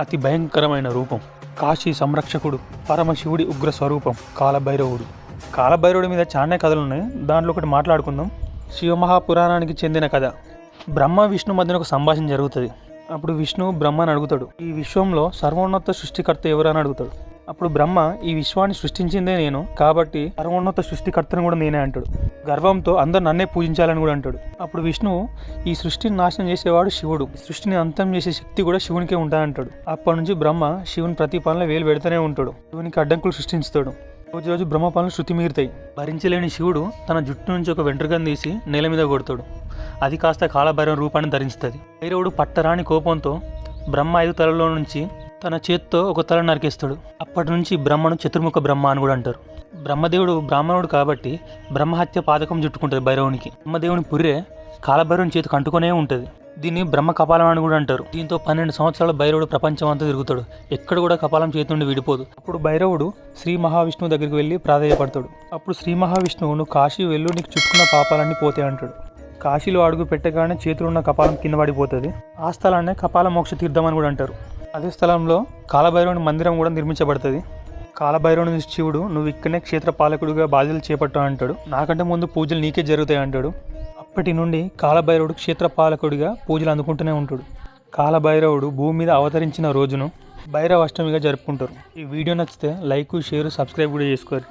అతి భయంకరమైన రూపం. కాశీ సంరక్షకుడు పరమశివుడి ఉగ్ర స్వరూపం కాలభైరవుడు. కాలభైరవుడి మీద చాలా కథలు ఉన్నాయి దాంట్లో ఒకటి మాట్లాడుకుందాం. శివమహాపురాణానికి చెందిన కథ. బ్రహ్మ విష్ణు మధ్యన ఒక సంభాషణ జరుగుతుంది. అప్పుడు విష్ణు బ్రహ్మని అడుగుతాడు. ఈ విశ్వంలో సర్వోన్నత సృష్టికర్త ఎవరని అడుగుతాడు. అప్పుడు బ్రహ్మ ఈ విశ్వాన్ని సృష్టించిందే నేను. కాబట్టి సర్వోన్నత సృష్టికర్తను కూడా నేనే అంటాడు. గర్వంతో అందరు నన్నే పూజించాలని కూడా అంటాడు. అప్పుడు విష్ణువు ఈ సృష్టిని నాశనం చేసేవాడు శివుడు. సృష్టిని అంతం చేసే శక్తి కూడా శివునికే ఉంటానంటాడు. అప్పటి నుంచి బ్రహ్మ శివుని ప్రతి పనిలో వేలు పెడుతూనే ఉంటాడు. శివునికి అడ్డంకులు సృష్టించుతాడు. రోజు రోజు బ్రహ్మ పనులు శృతి మీరుతాయి భరించలేని శివుడు తన జుట్టు నుంచి ఒక వెంట్రుకను తీసి నేల మీద కొడతాడు. అది కాస్త కాలభైరవ రూపాన్ని ధరిస్తుంది భైరవుడు పట్టరాని కోపంతో బ్రహ్మ ఐదు తలలో నుంచి తన చేత్తో ఒక తల నరికేస్తాడు. అప్పటి నుంచి బ్రహ్మను చతుర్ముఖ బ్రహ్మ అని కూడా అంటారు. బ్రహ్మదేవుడు బ్రాహ్మణుడు కాబట్టి బ్రహ్మహత్య పాదకం చుట్టుకుంటుంది భైరవునికి. బ్రహ్మదేవుని పురే కాలభైరవుని చేతికి అంటుకునే ఉంటుంది. దీన్ని బ్రహ్మ కపాలం అని కూడా అంటారు. దీంతో పన్నెండు సంవత్సరాల భైరవుడు ప్రపంచం అంతా తిరుగుతాడు. ఎక్కడ కూడా కపాలం చేతి నుండి విడిపోదు. అప్పుడు భైరవుడు శ్రీ మహావిష్ణువు దగ్గరికి వెళ్ళి ప్రాధాయపడతాడు. అప్పుడు శ్రీ మహావిష్ణువు నువ్వు కాశీ వెళ్ళు నీకు చుట్టుకున్న పాపాలన్నీ పోతాయి అంటాడు. కాశీలో అడుగు పెట్టగానే చేతులు ఉన్న కపాలం కింద పడిపోతుంది. ఆ స్థలాన్నే కపాల మోక్ష తీర్థం అని కూడా అంటారు. అదే స్థలంలో కాలభైరవుని మందిరం కూడా నిర్మించబడుతుంది. కాలభైరవుని శివుడు నువ్వు ఇక్కడనే క్షేత్ర పాలకుడిగా బాధ్యతలు చేపట్టు అంటాడు. నాకంటే ముందు పూజలు నీకే జరుగుతాయి అంటాడు. అప్పటి నుండి కాలభైరవుడు క్షేత్ర పాలకుడిగా పూజలు అందుకుంటూనే ఉంటాడు. కాలభైరవుడు భూమి మీద అవతరించిన రోజును భైరవ అష్టమిగా జరుపుకుంటారు. ఈ వీడియో నచ్చితే లైక్ షేర్ సబ్స్క్రైబ్ కూడా చేసుకోరు.